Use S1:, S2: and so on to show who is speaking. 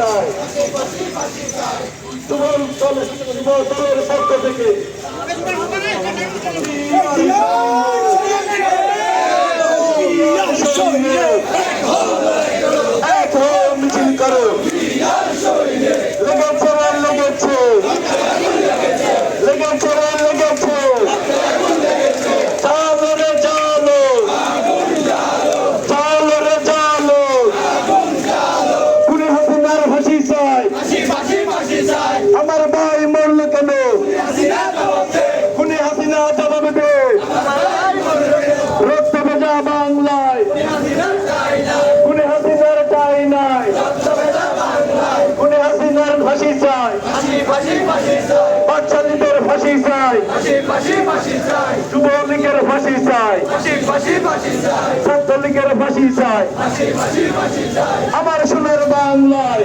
S1: চাই দলের দলের পক্ষ থেকে আমার ভাই মরল কেন? খুনি হাসিনা জবাব রক্ত ভেজা বাংলায়। খুনি হাসিনার চাই নাই। খুনি হাসিনার ফাঁসি চাই। বাচ্চাদের ফাঁসি চাই। যুবলীগের ফাঁসি চাই। ছাত্রলীগের ফাঁসি চাই। আমার সোনার বাংলায়।